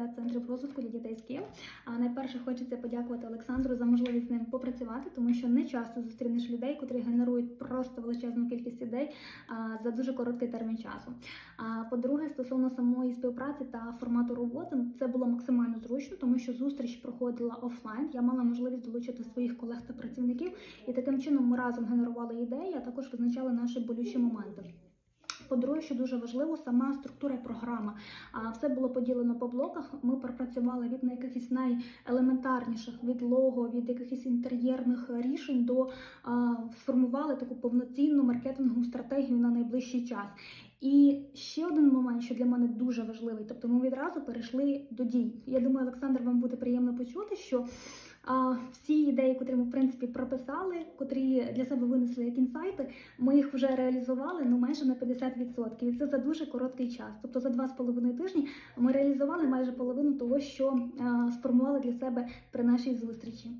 Асоціація центрів розвитку для дітей з Києва. А найперше хочеться подякувати Олександру за можливість з ним попрацювати, тому що не часто зустрінеш людей, котрі генерують просто величезну кількість ідей за дуже короткий термін часу. А по-друге, стосовно самої співпраці та формату роботи, це було максимально зручно, тому що зустріч проходила офлайн. Я мала можливість долучити своїх колег та працівників, і таким чином ми разом генерували ідеї, а також визначали наші болючі моменти. По-друге, що дуже важливо, сама структура і програма. Все було поділено по блоках. Ми пропрацювали від якихось найелементарніших від лого, від якихось інтер'єрних рішень до сформували таку повноцінну маркетингову стратегію на найближчий час. І ще один момент, що для мене дуже важливий, тобто ми відразу перейшли до дій. Я думаю, Олександр, вам буде приємно почути, що всі ідеї, котрі ми в принципі прописали, котрі для себе винесли як інсайти, ми їх вже реалізували ну майже на 50%. І це за дуже короткий час. Тобто за два з половиною тижні ми реалізували майже половину того, що а, сформували для себе при нашій зустрічі.